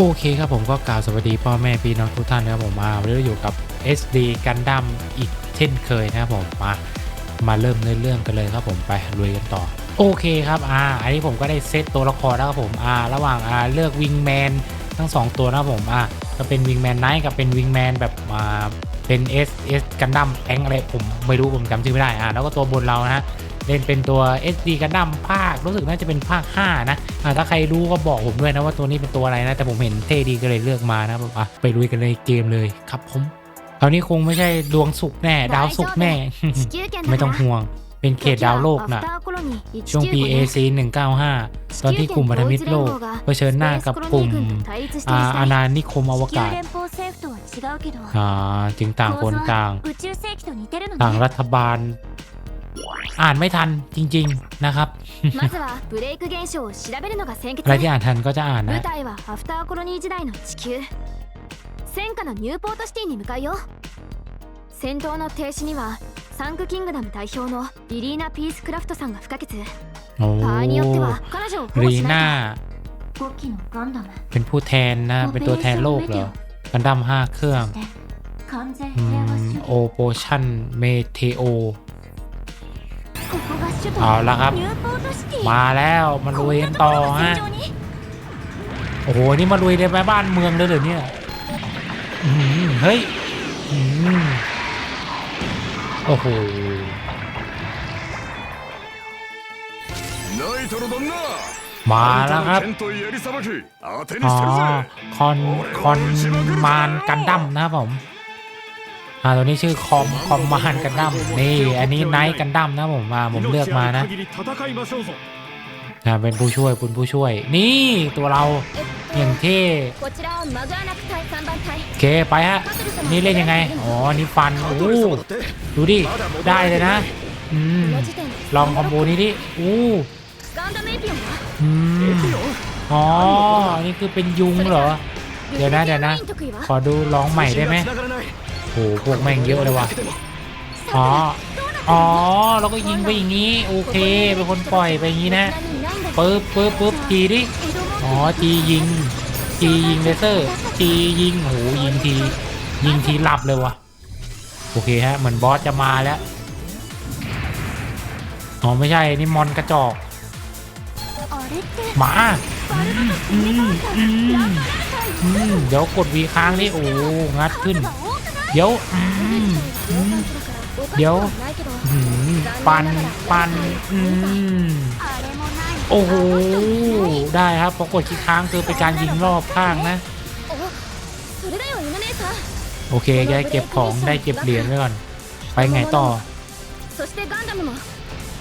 โอเคครับผมก็กล่าวสวัสดีพ่อแม่พี่น้องทุกท่านนะครับผมมาวันนี้เราอยู่กับ SD กันดั้มอีกเช่นเคยนะครับผมมามาเริ่มเนื้อเรื่องกันเลยครับผมไปลุยกันต่อ โอเคครับอ่าอันนี้ผมก็ได้เซตตัวละครแล้วครับผมอ่าระหว่างอ่าเลือกวิงแมนทั้งสองตัวนะครับผมอ่าก็เป็นวิงแมนไนท์กับเป็นวิงแมนแบบอ่าเป็น S S กันดั้มแองอะไรผมไม่รู้ผมจำชื่อไม่ได้อ่าแล้วก็ตัวบนเรานะฮะ เล่นเป็นตัว SD กันดั้มภาครู้สึกน่าจะเป็นภาค 5 นะอ่าถ้าใครรู้ก็บอกผมด้วยนะว่าตัวนี้เป็นตัวอะไรนะ แต่ผมเห็นเท่ดีก็เลยเลือกมานะอะไปลุยกันเลยเกมเลยครับผมคราวนี้คงไม่ใช่ดวงสุกร์แน่ ดาวสุกร์แน่ ไม่ต้องห่วงเป็นเขตดาวโลกนะช่วงปี AC 195 ตอนที่กลุ่มพันธมิตรโลกเผชิญหน้ากับกลุ่มอ่าอาณานิคมอวกาศอ่าจึงต่างคนต่าง ต่างรัฐบาล อ่านไม่ทันจริง ๆ นะครับ まずはブレイク現象を調べるのが先決 อะไรที่อ่านทันก็จะอ่าน 舞 นะ 台はアフターコロニー時代の地球戦火のニューポートシティに向かうよ戦闘の停止にはサンクキングダム代表のリリーナ・ピースクラフトさんが不可欠 โอ้ 場合によっては彼女を保護 รี し น่า ないと5機のガンダム เป็นผู้แทนนะ เป็นตัวแทนโลกเหรอ กันดั้มห้าเครื่อง 完全 อื 平和 ม 主義 โอโปชั่นเมเทโอ ここが首都 เอาละครับ มาแล้วมาลุยกันต่อฮะโอ้โหนี่มาลุยในบ้านเมืองเลยเหรอเนี่ยเฮ้ยโอ้โหมาแล้วครับอ๋อคอนคอนมานกันดั้มนะครับผม อ่าตัวนี้ชื่อคอมคอมมานกันดั้มนี่อันนี้ไนท์กันดั้มนะผมมาผมเลือกมานะอ่าเป็นผู้ช่วยคุณผู้ช่วย นี่ตัวเราอย่างเท่โอเคไปฮะนี่เล่นยังไงอ๋อนี่ฟันโอ้ดูดิได้เลยนะอืมลองคอมโบนี้ดิอู้อืมอ๋อนี่คือเป็นยุงเหรอเดี๋ยวนะเดี๋ยวนะขอดูร้องใหม่ได้ไหม โหพวกแม่งเยอะเลยว่ะอ๋ออ๋อแล้วก็ยิงไปอย่างนี้โอเคเป็นคนปล่อยไปอย่างนี้นะปึ๊บปึ๊บปึ๊บจีดิอ๋อจียิงจียิงเลเซอร์จียิงโหยิงทียิงทีหลับเลยวะโอเคฮะเหมือนบอสจะมาแล้วอ๋อไม่ใช่นี่มอนกระจอกหมาเดี๋ยวกดวีค้างนี่โอ้งัดขึ้น เดี๋ยวเดี๋ยวปันปันโอ้โห ได้ครับพอกดคลิกค้างคือเป็นการยิงรอบข้างนะ โอเคได้เก็บของได้เก็บเหรียญไว้ก่อน ไปไงต่อ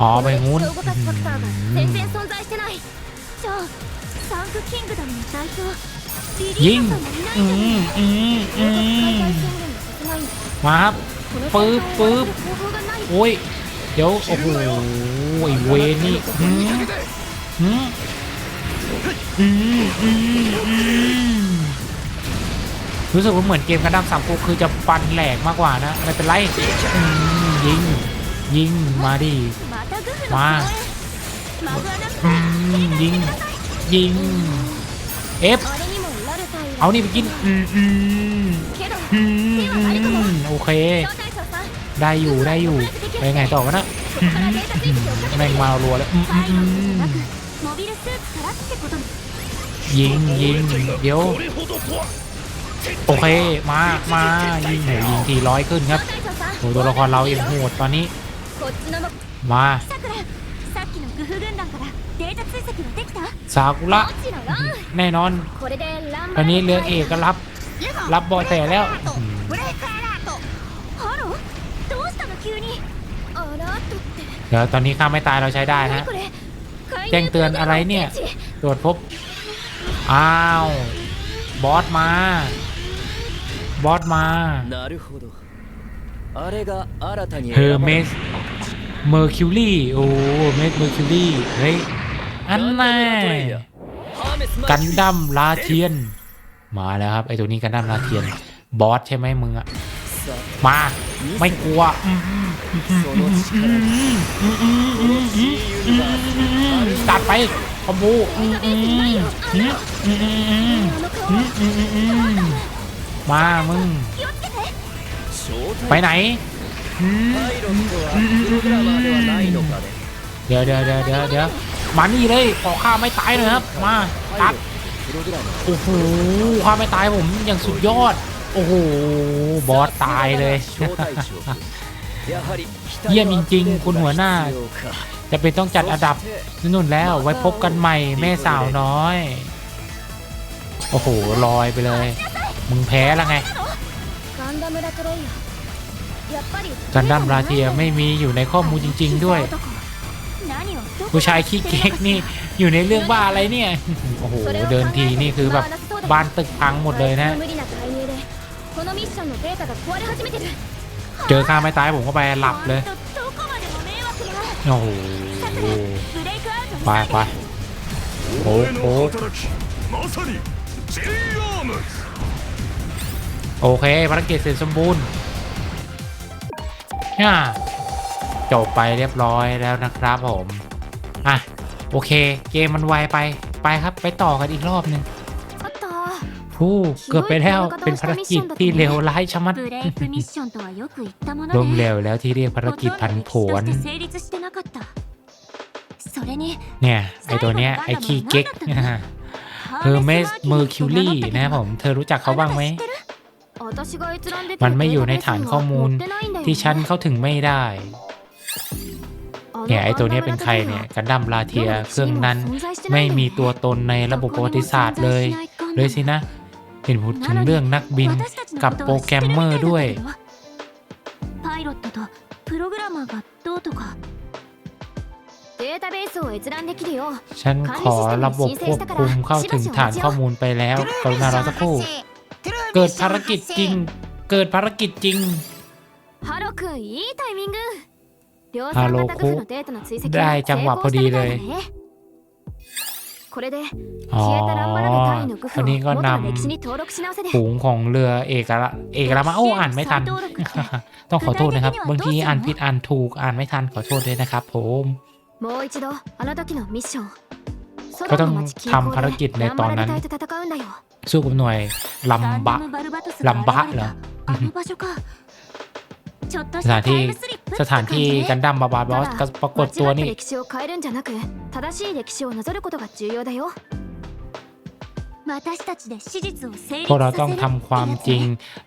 อ๋อไปงู้นยิง อืมอืมอืม มาครับปื๊บปื๊บโอ้ย เดี๋ยว โอ้โหไอเวนี่อืมอืมอืมอืมรู้สึกว่าเหมือนเกมกระดัมสามกูคือจะปันแหลกมากกว่านะ ไม่เป็นไรยิง ยิง มาดิ มายิง ยิง เอฟ เอานี่ไปกิน อืมอืมอืมโอเค ได้อยู่ได้อยู่ไปไงต่อวะนะแมงมารัวแล้วยิงยิงเดี๋ยวโอเค มา มายิงหยิงทีร้อยขึ้นครับโหตัวละครเราเองโหดตอนนี้ มา สากุระแน่นอนตอนนี้เรือเอกก็รับ รับบอแต่แล้วเดี๋ยวตอนนี้ข้าไม่ตายเราใช้ได้นะแจ้งเตือนอะไรเนี่ยตรวจพบอ้าวบอสมา บอสมาเฮอร์เมสเมอร์คิวลี่โอ้เมสเมอร์คิวลี่เฮ้ อันแน่กันดั้มลาเทียน มาแล้วครับไอตัวนี้กันดั้มลาเทียน บอสใช่ไหมมึงอะมาไม่กลัวตัดไปคอมบูมามึง ไปไหนเดี๋ยวเดี๋ยวเดี๋ยวเดี๋ยว มานี่เลยขอข้าไม่ตายหน่อยครับ มาตัดโอ้โหข้าไม่ตายผมอย่างสุดยอด โอ้โห บอสตายเลยเยี่ยมจริง ๆ คุณหัวหน้า จะเป็นต้องจัดอันดับนุ่นแล้วไว้พบกันใหม่แม่สาวน้อย โอ้โหลอยไปเลย มึงแพ้แล้วไงกันดั้มราเทียไม่มีอยู่ในข้อมูลจริง ๆ ด้วย ผู้ชายขี้เก๊กนี่อยู่ในเรื่องบ้าอะไรเนี่ย โอ้โห เดินทีนี่คือแบบบ้านตึกพังหมดเลยนะ เจอข้าไม่ตายผมก็ไปหลับเลย โอ้โหไปไปโอ้โหโอเคภารกิจเสร็จสมบูรณ์จบไปเรียบร้อยแล้วนะครับผม อะ โอเค เกมมันไวไป ไปครับ ไปต่อกันอีกรอบหนึ่งผู้เกือบไปแล้ว เป็นภารกิจที่เลวร้ายชะมัด ล้มเหลวแล้วที่เรียกภารกิจพันผวนเนี่ย ไอตัวเนี้ย ไอคีเก็กเฮอร์เมสเมอร์คิวลี่นะผม เธอรู้จักเขาบ้างไหม มันไม่อยู่ในฐานข้อมูลที่ฉันเข้าถึงไม่ได้ เนี่ยไอตัวนี้เป็นใครเนี่ยกันดัมลาเทียเครื่องนั้นไม่มีตัวตนในระบบประวัติศาสตร์เลย เลยสินะ เห็นพูดถึงเรื่องนักบินกับโปรแกรมเมอร์ด้วยฉันขอระบบควบคุมเข้าถึงฐานข้อมูลไปแล้วกรุณารอสักครู่ เกิดภารกิจจริง เกิดภารกิจจริงฮารุคุยいいタイミング ฮาโลคุได้จังหวะพอดีเลยอ๋อตอนนี้ก็นำฝูงของเรือเอกระเอกละมาโอ้อ่านไม่ทัน ต้องขอโทษนะครับ บางทีอ่านผิดอ่านถูกอ่านไม่ทันขอโทษด้วยนะครับผมก็ต้องทำภารกิจในตอนนั้น สู้กับหน่วยลำบะลำบะเหรอ สถานที่สถานที่กันดั้มบาบาบอสก็ปรากฏตัวนี่พวกเราต้องทำความจริง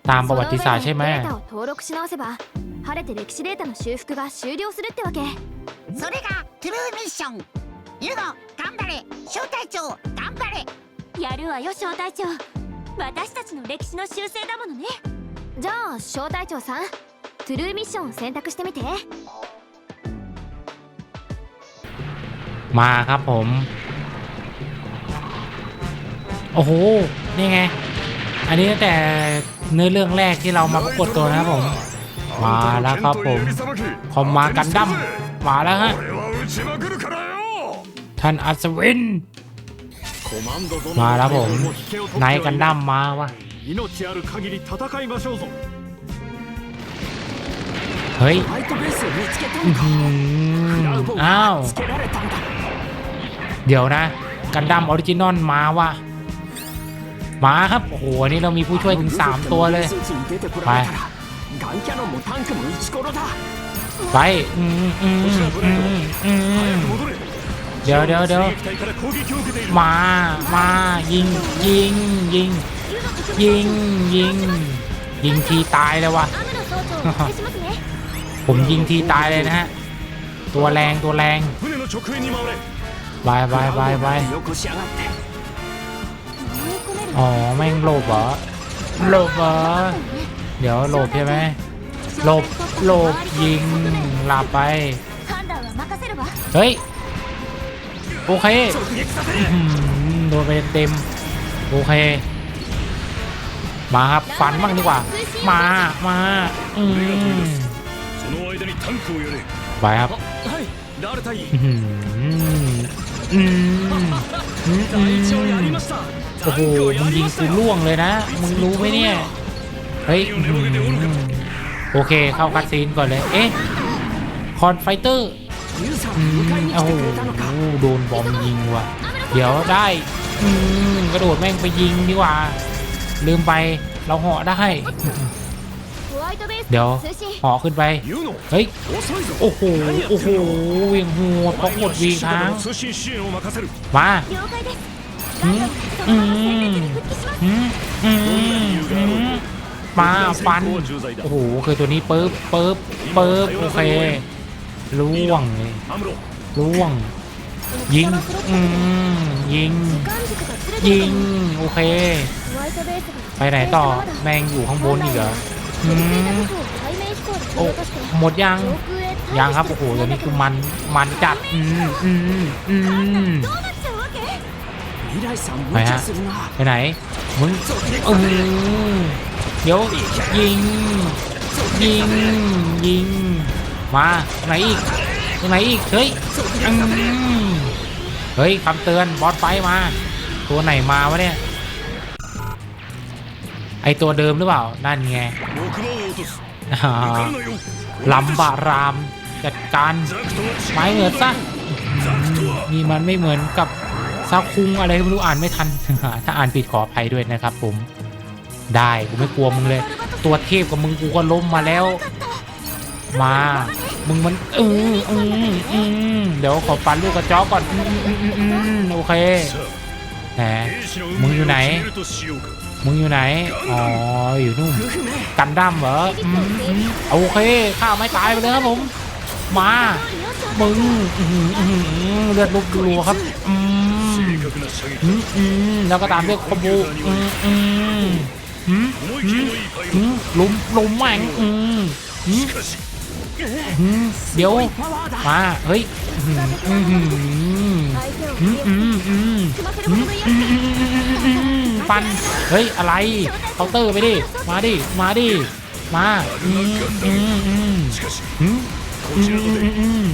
ตามประวัติศาสตร์ใช่ไหมそれがトゥルーミッションユゴ頑張れ小隊長頑張れやるわよ小隊長私たちの歴史の修正だものねじゃあ小隊長さんトゥルーミッションを選択してみて มาครับผม โอ้โห นี่ไง อันนี้ตั้งแต่เนื้อเรื่องแรกที่เรามาปรากฏตัวนะครับผม มาแล้วครับผม คอมมากันดั้มมาแล้วฮะ 俺は撃ちまくるからよ ท่านอัศวิน コマンド殿 มาแล้วผม も引けを取って นายกันดั้มมาวะ เฮ้ยอ้าว เดี๋ยวนะ กันดั้มออริจินอลมาว่ะมาครับ โอ้โหนี่เรามีผู้ช่วยถึง 3 ตัวเลย ไป ไป อืมอืมอืมอืมเดี๋ยวเดี๋ยวเดี๋ยวมา มา ยิง ยิง ยิง ยิง ยิง ยิงทีตายเลยวะ ผมยิงทีตายเลยนะฮะ ตัวแรงตัวแรงบายบายบายบายอ๋อแม่งโลบเหรอโลบเหรอเดี๋ยวโลบใช่ไหมโลบโลบยิงหลับไป เฮ้ย โอเคโดนไปเต็ม โอเค มาครับ ฟันบ้างดีกว่า มา มา อืม の間にタンクを寄れ ไปครับ はいラルタイ อื้อหืออืมอืม 隊長やりました โอ้โห มึงยิงกูล่วงเลยนะ มึงรู้ไหมเนี่ย เฮ้ยอื้อหือโอเค เข้าคัดซีนก่อนเลย เอ๊ะ คอนไฟเตอร์ ユウさん อืม 迎えに来 โอ้ て โห くれたのか โดนบอมยิงว่ะ เดี๋ยวได้ อืมกระโดดแม่งไปยิงดีกว่า ลืมไป เราเหาะได้ ホワイトベース เดี๋ยวหอขึ้นไป เฮ้ย โอ้โห โอ้โหเวียงหัวพกหมดวีทางมาอืมอืมอืมอืมมาฟัน โอ้โหเคยตัวนี้เปิ๊บเปิ๊บเปิ๊บโอเคล่วงเลยล่วง ยิง อืมยิง ยิง โอเค ไปไหนต่อ แมงอยู่ข้างบนอีกเหรอ โอ้หมดยังยังครับโอ้โหตัวนี้คือมันมันจัดอืมอืมอืมไปฮะไปไหนมึงเออเดี๋ยวยิงยิงยิงมาไหนอีกไหนอีกเฮ้ยเฮ้ยคำเตือนบอสไฟมา ตัวไหนมาวะเนี่ย ไอตัวเดิมหรือเปล่า นั่นไงลำบารามจัดการไม้เหมือนซะนี่มันไม่เหมือนกับซาคุงอะไรไม่รู้อ่านไม่ทัน ถ้าอ่านผิดขออภัยด้วยนะครับผมได้กูไม่กลัวมึงเลย ตัวเทพกับมึงกูก็ล้มมาแล้ว มา มึงมันอืออืออือเดี๋ยวขอปันลูกกระจอกก่อนอืออืออือโอเคแหมมึงอยู่ไหน มึงอยู่ไหน อ๋อ อยู่นู่นกันดั้มเหรอโอเคข้าไม่ตายไปเลยครับผม มา มึงเลือดลุกลัวครับแล้วก็ตามด้วยคอมโบลุมลุมแม่งเดี๋ยว มา เฮ้ย ฟัน เฮ้ย อะไรเคาน์เตอร์ไปดิ มาดิ มาดิ มาอืมอืมอืมอืม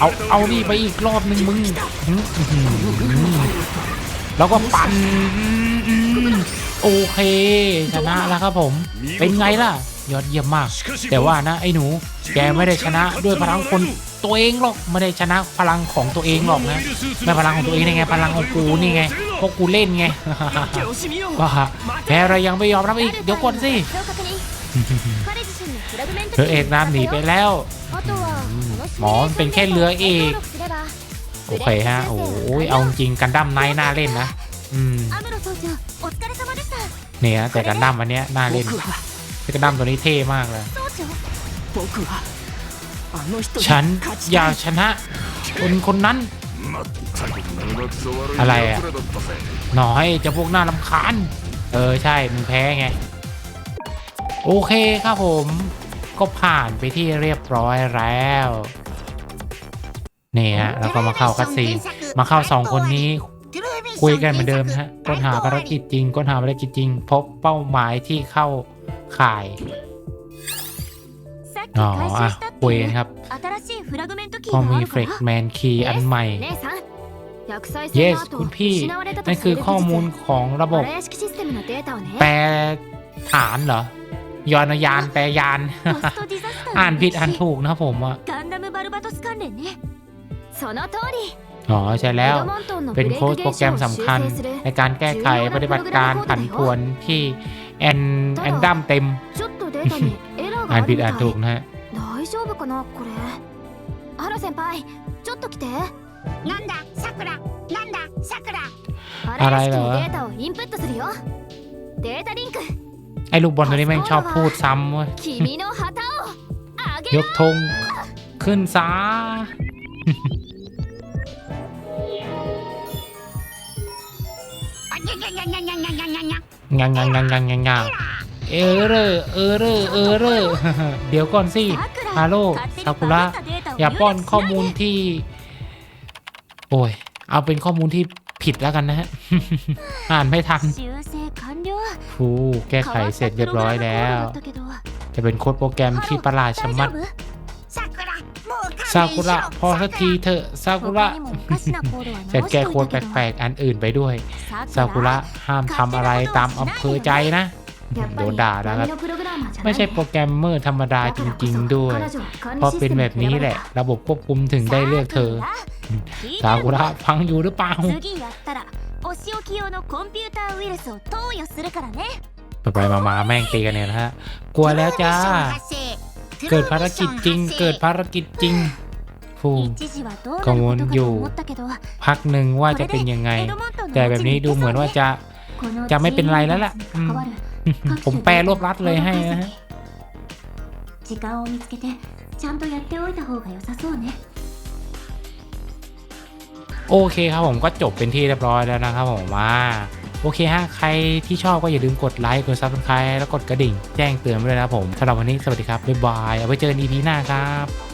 เอาเอานี่ไปอีกรอบหนึ่งมึง แล้วก็ปั่นโอเคชนะแล้วครับผม เป็นไงล่ะ ยอดเยี่ยมมาก แต่ว่านะไอ้หนู แกไม่ได้ชนะด้วยพลังคน ตัวเองหรอกไม่ได้ชนะพลังของตัวเองหรอกนะไม่พลังของตัวเองไง พลังของกูนี่ไงพวกกูเล่นไงก็แพ้อะไรยังไม่ยอมรับอีกเดี๋ยวกดสิเรือเอกน้ำหนีไปแล้วหมอนเป็นแค่เรือเอกโอเคฮะโอ้ยเอาจริงกันดั้มไนท์น่าเล่นนะเนี่ยแต่กันดั้มวันเนี้ยน่าเล่นกันดั้มตัวนี้เท่มากเลย ฉันอยากชนะ คนคนนั้น อะไรอะน้อยจะพวกหน้าลำคาญ เออใช่ มึงแพ้ไง โอเคครับผม ก็ผ่านไปที่เรียบร้อยแล้วนี่ฮะแล้วก็มาเข้าคัสซีมาเข้าสองคนนี้คุยกันเหมือนเดิมฮะค้นหาภารกิจจริงค้นหาภารกิจจริง พบเป้าหมายที่เข้าข่าย อ๋ออะเวนะครับ พอมีเฟรกแมนคีย์อันใหม่ Yes คุณพี่ นั่นคือข้อมูลของระบบ แปลฐานเหรอ ยอนยานแปลยาน อ่านผิดอ่านถูกนะครับผมอะอ๋อใช่แล้ว เป็นโค้ดโปรแกรมสำคัญ ในการแก้ไขปฏิบัติการผันผวนที่แอนแอนดัมเต็ม อ่านผิดอ่านถูกนะฮะ大丈夫かなこれハル先輩ちょっと来てなんださくらなんださくらあらよデータをインプットするよデータリンクไอ้ลูกบอลตัวนี้แม่งชอบพูดซ้ำเว้ยยกธงขึ้นซ้างังงังงังงังงังงัง เออเรอเอเรอเอเรอเดี๋ยวก่อนสิฮาโลซากุระอย่าป้อนข้อมูลที่ โอ้ย เอาเป็นข้อมูลที่ผิดแล้วกันนะฮะ อ่านไม่ทันฟูแก้ไขเสร็จเรียบร้อยแล้ว จะเป็นโค้ดโปรแกรมที่ประหลาดชะมัดซากุระพอสักทีเถอะซากุระจะแก้โค้ดแปลกๆ อันอื่นไปด้วยซากุระห้ามทำอะไรตามอำเภอใจนะ โดนด่าแล้วครับ ไม่ใช่โปรแกรมเมอร์ธรรมดาจริง ๆ ด้วย เพราะเป็นแบบนี้แหละ ระบบควบคุมถึงได้เลือกเธอซาวุระฟังอยู่หรือเปล่าไปมามาแม่งตีกันเนี่ยนะฮะ กลัวแล้วจ้า เกิดภารกิจจริง เกิดภารกิจจริงฟูกังวลอยู่ พักหนึ่งว่าจะเป็นยังไง แต่แบบนี้ดูเหมือนว่าจะจะไม่เป็นไรแล้วล่ะ チームビジネスに関わる ผมแปลรวบรัดเลยให้นะฮะ 時間を見つけてちゃんとやっておいた方が良さそうね โอเคครับผมก็จบเป็นที่เรียบร้อยแล้วนะครับผมว่าโอเคฮะ ใครที่ชอบก็อย่าลืมกดไลค์ กดซับสไครต์แล้วกดกระดิ่ง แจ้งเตือนไว้เลยนะครับผมสำหรับวันนี้สวัสดีครับ บ๊ายบาย เอาไว้เจอกัน EP หน้าครับ